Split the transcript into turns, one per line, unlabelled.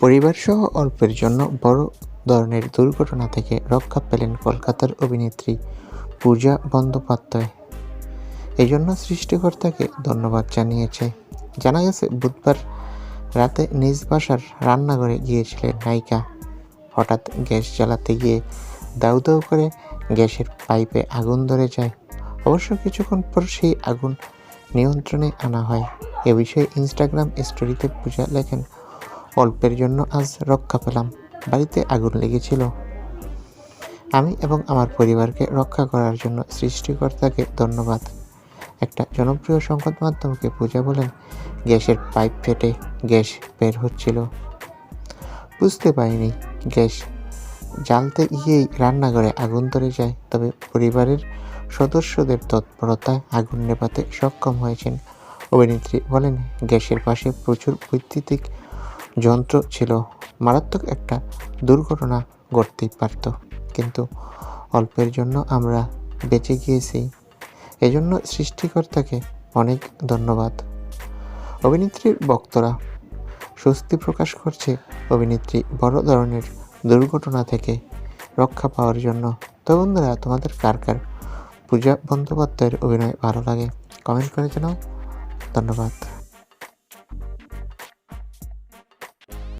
পরিবারসহ অল্পের জন্য বড় ধরনের দুর্ঘটনা থেকে রক্ষা পেলেন কলকাতার অভিনেত্রী পূজা বন্দ্যোপাধ্যায়। এই জন্য সৃষ্টিকর্তাকে ধন্যবাদ জানিয়েছে। জানা গেছে, বুধবার রাতে নিজ বাসার রান্নাঘরে গিয়েছিলেন নায়িকা। হঠাৎ গ্যাস জ্বালাতে গিয়ে দাউ দাউ করে গ্যাসের পাইপে আগুন ধরে যায়। অবশ্য কিছুক্ষণ পর সেই আগুন নিয়ন্ত্রণে আনা হয়। এ বিষয়ে ইনস্টাগ্রাম স্টোরিতে পূজা লেখেন অল্পের জন্য আজ রক্ষা পেলাম। বাড়িতে আগুন লেগেছিল। আমি এবং আমার পরিবারকে রক্ষা করার জন্য সৃষ্টিকর্তাকে ধন্যবাদ। একটা জনপ্রিয় সংবাদ মাধ্যমকে পূজা বলেন, গ্যাসের পাইপ ফেটে গ্যাস বের হচ্ছিল। বুঝতে পারিনি, গ্যাস জ্বালতে গিয়েই রান্নাঘরে আগুন ধরে যায়, তবে পরিবারের সদস্যদের তৎপরতায় আগুন নেভাতে সক্ষম হয়েছেন। অভিনেত্রী বলেন, গ্যাসের পাশে প্রচুর বৈদ্যুতিক যন্ত্র ছিল। মারাত্মক একটা দুর্ঘটনা ঘটতেই পারত। কিন্তু অল্পের জন্য আমরা বেঁচে গিয়েছি। এজন্য সৃষ্টিকর্তাকে অনেক ধন্যবাদ। অভিনেত্রীর বক্তরা স্বস্তি প্রকাশ করছে অভিনেত্রী বড় ধরনের দুর্ঘটনা থেকে রক্ষা পাওয়ার জন্য। তো বন্ধুরা, তোমাদের কার কার পূজা বন্দ্যোপাধ্যায়ের অভিনয় ভালো লাগে? কমেন্ট করে জানাও। ধন্যবাদ।